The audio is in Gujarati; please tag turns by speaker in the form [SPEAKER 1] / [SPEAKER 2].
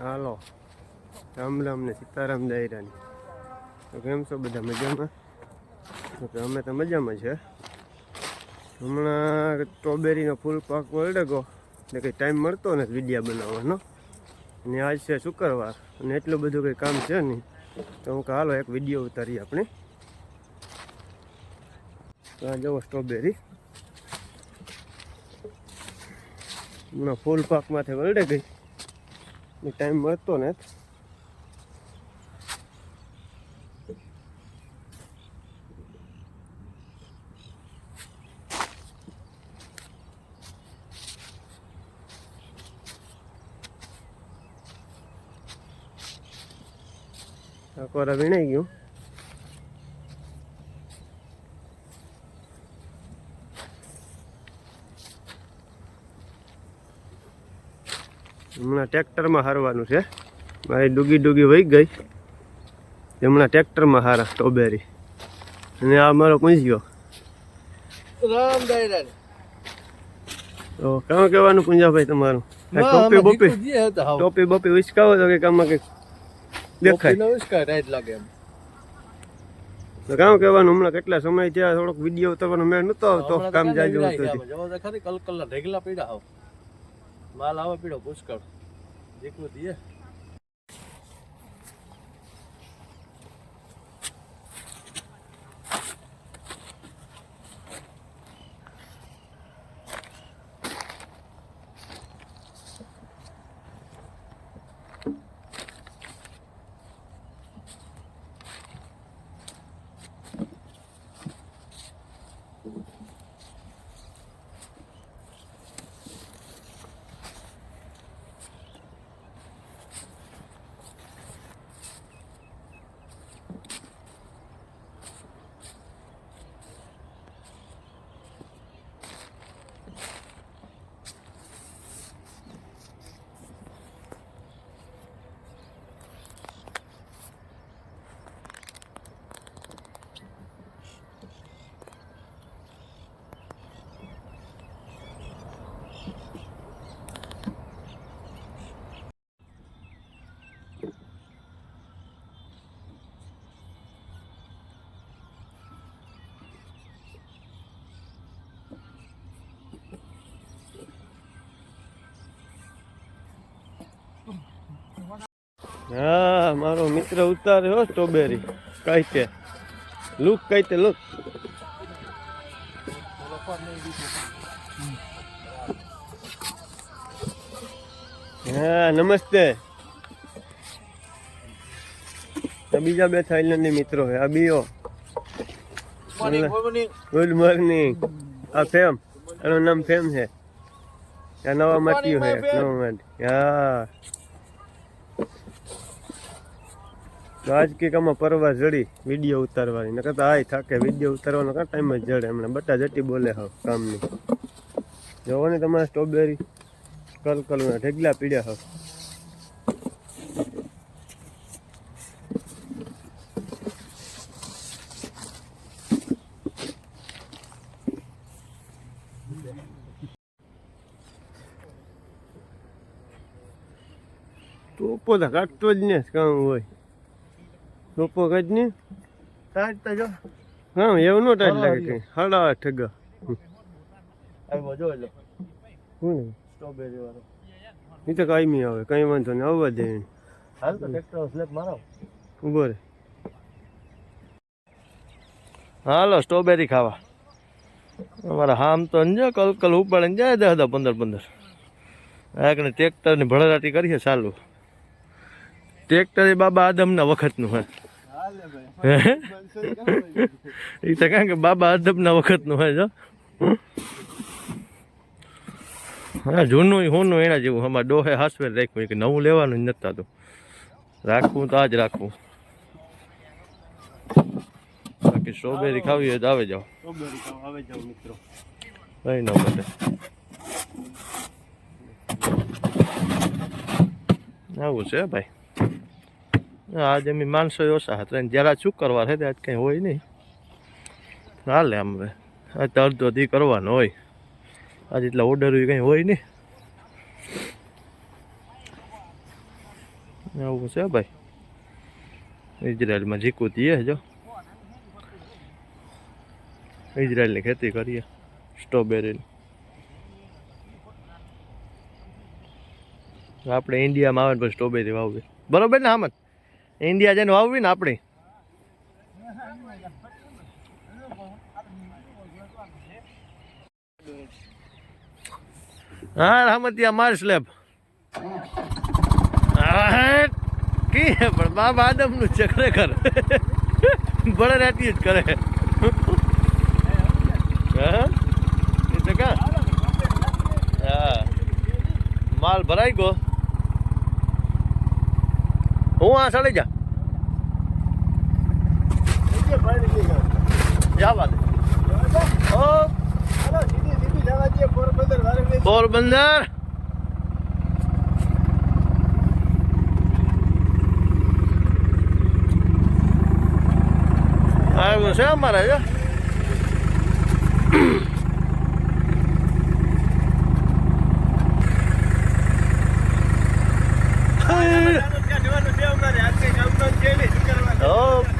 [SPEAKER 1] હાલો. રામ રામ ને સીતારામ દાયરાની. તો કેમ છો બધા મજામાં? તો કે અમે તો મજામાં છે હમણાં સ્ટ્રોબેરીનો ફૂલ પાક વળડેગો ને કંઈ ટાઈમ મળતો નથી વિડીયા બનાવવાનો. અને આજ છે શુક્રવાર. અને એટલું બધું કંઈ કામ છે નહીં. તો હું કહું, હાલો એક વીડિયો ઉતારીએ આપણે. આ જુઓ સ્ટ્રોબેરી. હમણાં ફૂલ પાકમાંથી વળડે ગઈ. ને ટાઈમ મળતો ને કોરા વીણાઈ ગયું. હમણાં ટ્રેક્ટરમાં હારવાનું છે. મારી ડૂગી ડૂગી વહી ગઈ. હમણાં ટ્રેક્ટરમાં હારા સ્ટ્રોબેરી. અને આ મારો પૂંજ્યો. તો કામ કહેવાનું પૂંજાભાઈ તમારું? ટોપી બોપી? ટોપી બોપી ઉચકાવો તો કંઈક આમાં કંઈક દેખાય?
[SPEAKER 2] લાગે એમ.
[SPEAKER 1] તો કામ કહેવાનું હમણાં કેટલા સમય થયા? થોડોક વીડિયો ઉતારવાનો મેળ નતો આવતો કામ જાજુ હતું
[SPEAKER 2] કલકલના ઢેગલા પીડા આવ માલ આવે પીડો પુષ્કળ જેટલું દીએ.
[SPEAKER 1] હા મારો મિત્ર ઉતાર્યો હો સ્ટ્રોબેરી કઈ કે. લુક કઈ તે લુક હા નમસ્તે. બીજા બે થાઈલેન્ડની મિત્રો છે. આ બીઓ. ગુડ મોર્નિંગ આ ફેમ એનું નામ ફેમ છે. આ નવા માટ્યું છે. નવા માટી હા. તો આજ કે આમાં પરવા જડી વીડિયો ઉતારવાની. નકર તો આય થાકે વીડિયો ઉતારવાનો કાં ટાઈમ જ જડે હમણાં. બટા જટી બોલે હાવ કામની. જોવો ને તમારે સ્ટ્રોબેરી કલ કલના ઢેગલા પીડ્યા હો તો કાઢતો જ ને કામ હોય. ટોપો કાઢ ને
[SPEAKER 2] કાઢતા જો
[SPEAKER 1] હા એવું નો ટાઈટ લાગે કઈ. હાડા ઠગા.
[SPEAKER 2] આવ્યો જો એટલે
[SPEAKER 1] ને?
[SPEAKER 2] સ્ટ્રોબેરી વાળો.
[SPEAKER 1] એ તો કાંઈ આવે કઈ વાંધો નહીં આવવા દે
[SPEAKER 2] હાલ તો ટ્રેક્ટર સ્લેપ મારો.
[SPEAKER 1] ઊભો રે. હાલો સ્ટ્રોબેરી ખાવા.
[SPEAKER 2] અમારા હામ તો અંજો કલ કલ ઉપાડે ને જાય દસ દસ પંદર પંદર. આગળ ટ્રેક્ટરની ભળરાટી કરીએ ચાલુ. ટ્રેક્ટર એ બાબા આદમના વખતનું હે. એ તો કારણ કે બાબા આદમના વખતનું હોય જો હા. જૂનું હોનું એના જેવું અમારે ડોહે હાસવેર રાખ્યું કે નવું લેવાનું જ નતા તો. રાખવું તો આજ રાખવું. બાકી સ્ટ્રોબેરી ખાવી હોય તો આવે જાઓ.
[SPEAKER 1] સ્ટ્રોબેરી ખાવા આવે જાવ મિત્રો.
[SPEAKER 2] કઈ ન માટે આવું છે ભાઈ. આજે અમે માણસો ઓછા હતા જરા શું કરવા છે? આજ કંઈ હોય નહીં. હાલે આમ હવે. આજ અડધો દી કરવાનો હોય. આજ એટલા ઓર્ડર કંઈ હોય નહીં. એવું છે ભાઈ. ઇઝરાયલમાં જીકુતી હે જો. ઇઝરાયલની ખેતી કરીએ. સ્ટ્રોબેરીની આપણે ઇન્ડિયામાં આવે ને પછી સ્ટ્રોબેરી વાવવી. બરોબર ને, હામદ? ઇન્ડિયા જઈને વાવવી ને આપણે. હા, રામતિયા માર સ્લેબ કી પણ બાબા આદમનું છે ખરેખર. બળે રહેતી જ કરે. હા? એ હા. માલ ભરાઈ ગયો. હું આ સડી જા. જવા દે પોરબંદર. આવ્યું છે અમારે જો. ઓકે